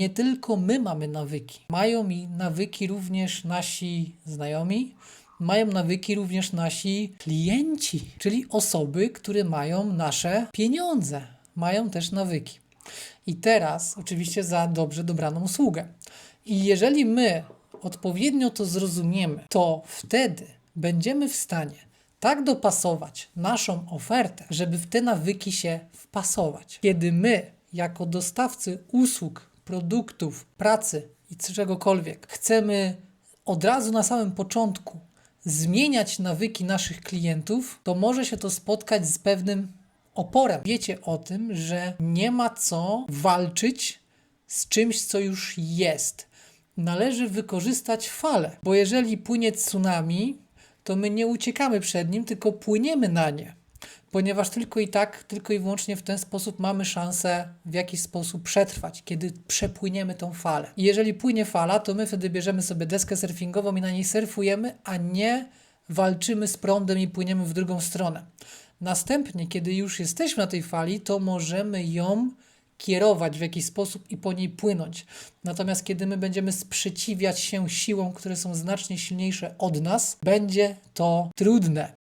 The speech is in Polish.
Nie tylko my mamy nawyki. Mają i nawyki również nasi znajomi, mają nawyki również nasi klienci, czyli osoby, które mają nasze pieniądze, mają też nawyki. I teraz, oczywiście, za dobrze dobraną usługę. I jeżeli my odpowiednio to zrozumiemy, to wtedy będziemy w stanie tak dopasować naszą ofertę, żeby w te nawyki się wpasować. Kiedy my, jako dostawcy usług, produktów, pracy i czegokolwiek, chcemy od razu na samym początku zmieniać nawyki naszych klientów, to może się to spotkać z pewnym oporem. Wiecie o tym, że nie ma co walczyć z czymś, co już jest. Należy wykorzystać falę, bo jeżeli płynie tsunami, to my nie uciekamy przed nim, tylko płyniemy na nie. Ponieważ tylko i tak, tylko i wyłącznie w ten sposób mamy szansę w jakiś sposób przetrwać, kiedy przepłyniemy tą falę. I jeżeli płynie fala, to my wtedy bierzemy sobie deskę surfingową i na niej surfujemy, a nie walczymy z prądem i płyniemy w drugą stronę. Następnie, kiedy już jesteśmy na tej fali, to możemy ją kierować w jakiś sposób i po niej płynąć. Natomiast kiedy my będziemy sprzeciwiać się siłom, które są znacznie silniejsze od nas, będzie to trudne.